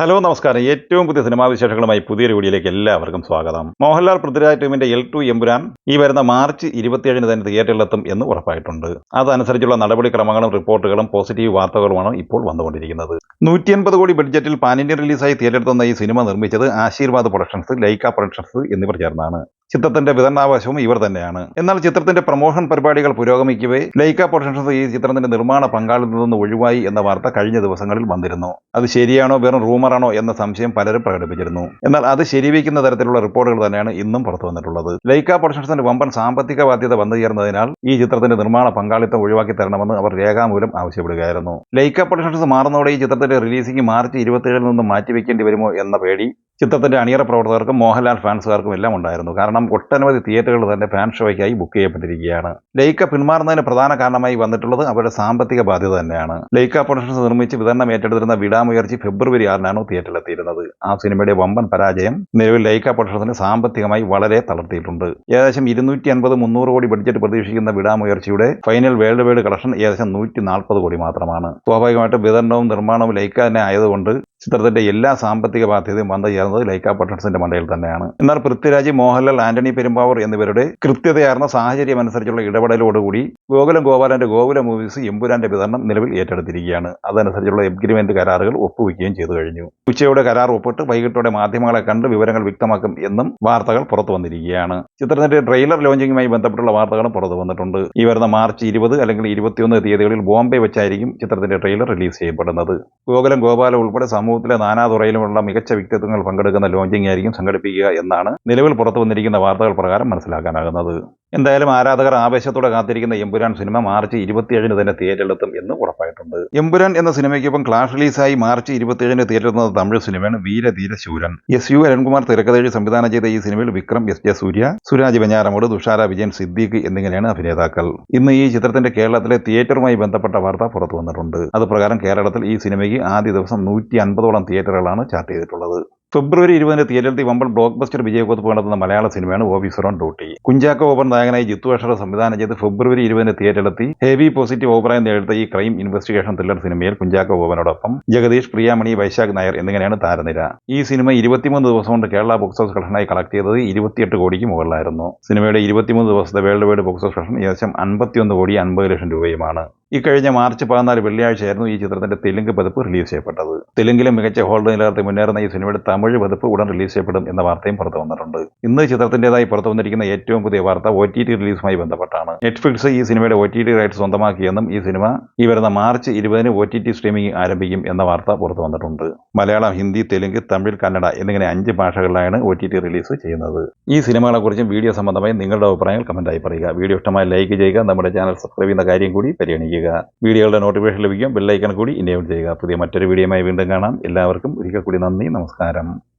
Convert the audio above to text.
Hello നമസ്കാരം. ഏറ്റവും പുതിയ സിനിമാ വിശേഷങ്ങളുമായി പുതിയൊരു വീഡിയോയിലേക്ക് എല്ലാവർക്കും സ്വാഗതം. മോഹൻലാൽ പൃഥ്വിരാജ് ടീമിന്റെ എൽ ടു എമ്പുരാൻ ഈ വരുന്ന മാർച്ച് ഇരുപത്തിയേഴിന് തന്നെ തിയേറ്ററിലെത്തും എന്ന് ഉറപ്പായിട്ടുണ്ട്. അതനുസരിച്ചുള്ള നടപടിക്രമങ്ങളും റിപ്പോർട്ടുകളും പോസിറ്റീവ് വാർത്തകളുമാണ് ഇപ്പോൾ വന്നുകൊണ്ടിരിക്കുന്നത്. നൂറ്റി അൻപത് കോടി ബഡ്ജറ്റിൽ പാൻ റിലീസായി തന്ന ഈ സിനിമ നിർമ്മിച്ചത് ആശീർവാദ് പ്രൊഡക്ഷൻസ് ലൈക്ക പ്രൊഡക്ഷൻസ് എന്നിവർ ചേർന്നാണ്. ചിത്രത്തിന്റെ വിതരണാവകാശവും ഇവർ തന്നെയാണ്. എന്നാൽ ചിത്രത്തിന്റെ പ്രൊമോഷൻ പരിപാടികൾ പുരോഗമിക്കവേ ലൈക്ക പ്രൊഡക്ഷൻസ് ഈ ചിത്രത്തിന്റെ നിർമ്മാണ പങ്കാളിത്തത്തിൽ നിന്ന് ഒഴിവായി എന്ന വാർത്ത കഴിഞ്ഞ ദിവസങ്ങളിൽ വന്നിരുന്നു. അത് ശരിയാണോ വെറും റൂമറാണോ എന്ന സംശയം പലരും പ്രകടിപ്പിച്ചിരുന്നു. എന്നാൽ അത് ശരിവയ്ക്കുന്ന തരത്തിലുള്ള റിപ്പോർട്ടുകൾ തന്നെയാണ് ഇന്നും പുറത്തു വന്നിട്ടുള്ളത്. ലൈക്ക പ്രൊഡക്ഷൻസിന്റെ വമ്പൻ സാമ്പത്തിക ബാധ്യത വന്നു ചേർന്നതിനാൽ ഈ ചിത്രത്തിന്റെ നിർമ്മാണ പങ്കാളിത്തം ഒഴിവാക്കി തരണമെന്ന് അവർ രേഖാമൂലം ആവശ്യപ്പെടുകയായിരുന്നു. ലൈക്ക പ്രൊഡക്ഷൻസ് മാറുന്നതോടെ ഈ ചിത്രത്തിന്റെ റിലീസിംഗ് മാർച്ച് ഇരുപത്തിയേഴിൽ നിന്ന് മാറ്റിവെക്കേണ്ടി വരുമോ എന്ന പേടി ചിത്രത്തിന്റെ അണിയറ പ്രവർത്തകർക്കും മോഹൻലാൽ ഫാൻസുകാർക്കും എല്ലാം ഉണ്ടായിരുന്നു. കാരണം ഒട്ടനവധി തിയേറ്ററുകൾ തന്നെ ഫാൻ ഷോയ്ക്കായി ബുക്ക് ചെയ്യപ്പെട്ടിരിക്കുകയാണ്. ലൈക്ക പിന്മാറുന്നതിന് പ്രധാന കാരണമായി വന്നിട്ടുള്ളത് അവരുടെ സാമ്പത്തിക ബാധ്യത തന്നെയാണ്. ലൈക്ക പ്രൊഡക്ഷൻസ് നിർമ്മിച്ച് വിതരണം ഏറ്റെടുത്തിരുന്ന വിടാമുയർച്ചി ഫെബ്രുവരി ആറിനാണ് തിയേറ്ററിലെത്തിയിരുന്നത്. ആ സിനിമയുടെ വമ്പൻ പരാജയം നിലവിൽ ലൈക്ക പ്രൊഡക്ഷൻസിന് സാമ്പത്തികമായി വളരെ തളർത്തിയിട്ടുണ്ട്. ഏകദേശം ഇരുന്നൂറ്റി അൻപത് മുന്നൂറ് കോടി ബഡ്ജറ്റ് പ്രതീക്ഷിക്കുന്ന വിടാമുയർച്ചയുടെ ഫൈനൽ വേൾഡ് വൈഡ് കളക്ഷൻ ഏകദേശം നൂറ്റി നാൽപ്പത് കോടി മാത്രമാണ്. സ്വാഭാവികമായിട്ടും വിതരണവും നിർമ്മാണവും ലൈക്ക തന്നെ ആയതുകൊണ്ട് ചിത്രത്തിന്റെ എല്ലാ സാമ്പത്തിക ബാധ്യതയും വന്നു ചേർന്നത് ലൈക്ക പട്ടൺസിന്റെ മണ്ടയിൽ തന്നെയാണ്. എന്നാൽ പൃഥ്വിരാജ് മോഹൻലാൽ ആന്റണി പെരുമ്പാവൂർ എന്നിവരുടെ കൃത്യതയാർന്ന സാഹചര്യം അനുസരിച്ചുള്ള ഇടപെടലോടുകൂടി ഗോകുലം ഗോപാലന്റെ ഗോകുല മൂവീസ് എമ്പുരാന്റെ വിതരണം നിലവിൽ ഏറ്റെടുത്തിരിക്കുകയാണ്. അതനുസരിച്ചുള്ള എഗ്രിമെന്റ് കരാറുകൾ ഒപ്പുവെക്കുകയും ചെയ്തു കഴിഞ്ഞു. ഉച്ചയോടെ കരാർ ഒപ്പിട്ട് വൈകിട്ടോടെ മാധ്യമങ്ങളെ കണ്ട് വിവരങ്ങൾ വ്യക്തമാക്കും എന്നും വാർത്തകൾ പുറത്തു വന്നിരിക്കുകയാണ്. ചിത്രത്തിന്റെ ട്രെയിലർ ലോഞ്ചിങ്ങുമായി ബന്ധപ്പെട്ടുള്ള വാർത്തകളും പുറത്തു വന്നിട്ടുണ്ട്. ഈ വരുന്ന മാർച്ച് ഇരുപത് അല്ലെങ്കിൽ ഇരുപത്തിയൊന്ന് തീയതികളിൽ ബോംബെ വെച്ചായിരിക്കും ചിത്രത്തിന്റെ ട്രെയിലർ റിലീസ് ചെയ്യപ്പെടുന്നത്. ഗോകുലം ഗോപാല ഉൾപ്പെടെ സമൂഹത്തിലെ നാനാതുറയിലുമുള്ള മികച്ച വ്യക്തിത്വങ്ങൾ പങ്കെടുക്കുന്ന ലോഞ്ചിങ് ആയിരിക്കും സംഘടിപ്പിക്കുക എന്നാണ് നിലവിൽ പുറത്തു വന്നിരിക്കുന്ന വാർത്തകൾ പ്രകാരം മനസ്സിലാക്കാനാകുന്നത്. എന്തായാലും ആരാധകർ ആവേശത്തോടെ കാത്തിരിക്കുന്ന എമ്പുരാൻ സിനിമ മാർച്ച് ഇരുപത്തിയേഴിന് തന്നെ തിയേറ്ററിലെത്തും എന്ന് ഉറപ്പായിട്ടുണ്ട്. എമ്പുരാൻ എന്ന സിനിമയ്ക്കൊപ്പം ക്ലാഷ് റിലീസായി മാർച്ച് ഇരുപത്തിയേഴിന് തിയേറ്ററിലെത്തുന്ന തമിഴ് സിനിമയാണ് വീരധീര ശൂരൻ എസ് യു അരുൺകുമാർ തിരക്കഥഴി സംവിധാനം ചെയ്ത ഈ സിനിമയിൽ വിക്രം എസ് ജെ സൂര്യ സുരാജ് വെഞ്ഞാറമോട് തുഷാര വിജയൻ സിദ്ദീഖ് എന്നിങ്ങനെയാണ് അഭിനേതാക്കൾ. ഇന്ന് ഈ ചിത്രത്തിന്റെ കേരളത്തിലെ തിയേറ്ററുമായി ബന്ധപ്പെട്ട വാർത്ത പുറത്തു വന്നിട്ടുണ്ട്. അത് പ്രകാരം കേരളത്തിൽ ഈ സിനിമയ്ക്ക് ആദ്യ ദിവസം നൂറ്റി അൻപതോളം തിയേറ്ററുകളാണ് ചാർട്ട് ചെയ്തിട്ടുള്ളത്. ഫെബ്രുവരി ഇരുപതിന് തിയേറ്ററിൽ വമ്പൻ ബ്ലോക്ക് ബസ്റ്റർ വിജയകോത്ത് നടത്തുന്ന മലയാള സിനിമയാണ് ഓഫീസർ ഓൺ ഡ്യൂട്ടി. കുഞ്ചാക്കോ ഓപ്പൺ നായകനായി ജിത്തു അഷറ സംവിധാനം ചെയ്ത് ഫെബ്രുവരി ഇരുപതിന് തിയേറ്ററിലെത്തി ഹെവി പോസിറ്റീവ് അഭിപ്രായം നേടുത്ത ഈ ക്രൈം ഇൻവെസ്റ്റിഗേഷൻ ത്രില്ലർ സിനിമയിൽ കുഞ്ചാക്കോ ഓപ്പനോടൊപ്പം ജഗദീഷ് പ്രിയാമണി വൈശാഖ് നായർ എന്നിങ്ങനെയാണ് താരനിര. ഈ സിനിമ ഇരുപത്തിമൂന്ന് ദിവസം കൊണ്ട് കേരള ബോക്സ് ഓഫീസ് കളക്ഷനായി കളക്ട് ചെയ്തത് ഇരുപത്തിയെട്ട് കോടിക്ക് മുകളിലായിരുന്നു. സിനിമയുടെ ഇരുപത്തിമൂന്ന് ദിവസത്തെ world wide box office collection ഏകദേശം അൻപത്തിയൊന്ന് കോടി അൻപത് ലക്ഷം രൂപയുമാണ്. ഇക്കഴിഞ്ഞ മാർച്ച് പതിനാല് വെള്ളിയാഴ്ചയായിരുന്നു ഈ ചിത്രത്തിന്റെ തെലുങ്ക് പതിപ്പ് റിലീസ് ചെയ്യപ്പെട്ടത്. തെലുങ്കിലും മികച്ച ഹോൾഡ് നിലനിർത്തി മുന്നേറുന്ന ഈ സിനിമയുടെ തമിഴ് പതിപ്പ് ഉടൻ റിലീസ് ചെയ്യപ്പെടും എന്ന വാർത്തയും പുറത്തു വന്നിട്ടുണ്ട്. ഇന്ന് ചിത്രത്തിന്റേതായി പുറത്തു വന്നിരിക്കുന്ന ഏറ്റവും പുതിയ വാർത്ത ഒ ടി ടി റിലീസുമായി ബന്ധപ്പെട്ടാണ്. നെറ്റ്ഫ്ലിക്സ് ഈ സിനിമയുടെ ഒ ടി ടി റൈറ്റ് സ്വന്തമാക്കിയെന്നും ഈ സിനിമ ഈ വരുന്ന മാർച്ച് ഇരുപതിന് ഒ ടി ടി സ്ട്രീമിംഗ് ആരംഭിക്കും എന്ന വാർത്ത പുറത്തു വന്നിട്ടുണ്ട്. മലയാളം ഹിന്ദി തെലുങ്ക് തമിഴ് കന്നഡ എന്നിങ്ങനെ അഞ്ച് ഭാഷകളിലാണ് ഒ ടി ടി റിലീസ് ചെയ്യുന്നത്. ഈ സിനിമകളെക്കുറിച്ചും വീഡിയോ സംബന്ധമായി നിങ്ങളുടെ അഭിപ്രായങ്ങൾ കമന്റായി പറയുക. വീഡിയോ ഇഷ്ടമായി ലൈക്ക് ചെയ്യുക. നമ്മുടെ ചാനൽ സബ്സ്ക്രൈബ് ചെയ്യുന്ന കാര്യം കൂടി പരിഗണിക്കുക. വീഡിയോകളുടെ നോട്ടിഫിക്കേഷൻ ലഭിക്കും. ബെല്ലൈക്കൺ കൂടി ഇനേബിൾ ചെയ്യുക. പുതിയ മറ്റൊരു വീഡിയോയുമായി വീണ്ടും കാണാം. എല്ലാവർക്കും ഒരിക്കൽ കൂടി നന്ദി. നമസ്കാരം.